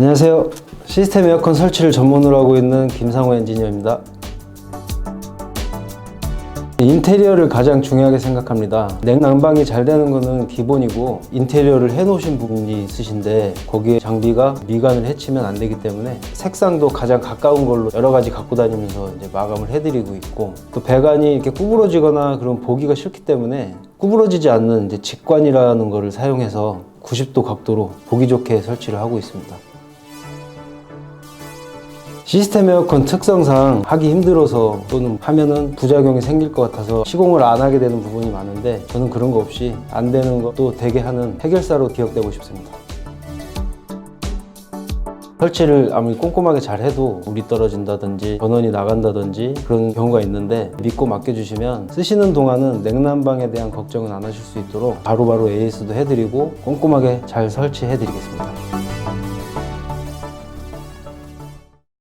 안녕하세요. 시스템 에어컨 설치를 전문으로 하고 있는 김상호 엔지니어입니다. 인테리어를 가장 중요하게 생각합니다. 냉난방이 잘 되는 것은 기본이고 인테리어를 해놓으신 분이 있으신데 거기에 장비가 미간을 해치면 안 되기 때문에 색상도 가장 가까운 걸로 여러 가지 갖고 다니면서 이제 마감을 해드리고 있고 또 배관이 이렇게 구부러지거나 그런 보기가 싫기 때문에 구부러지지 않는 이제 직관이라는 거를 사용해서 90도 각도로 보기 좋게 설치를 하고 있습니다. 시스템 에어컨 특성상 하기 힘들어서 또는 하면은 부작용이 생길 것 같아서 시공을 안 하게 되는 부분이 많은데 저는 그런 거 없이 안 되는 것도 되게 하는 해결사로 기억되고 싶습니다. 설치를 아무리 꼼꼼하게 잘 해도 물이 떨어진다든지 전원이 나간다든지 그런 경우가 있는데 믿고 맡겨주시면 쓰시는 동안은 냉난방에 대한 걱정은 안 하실 수 있도록 바로바로 AS도 해드리고 꼼꼼하게 잘 설치해드리겠습니다.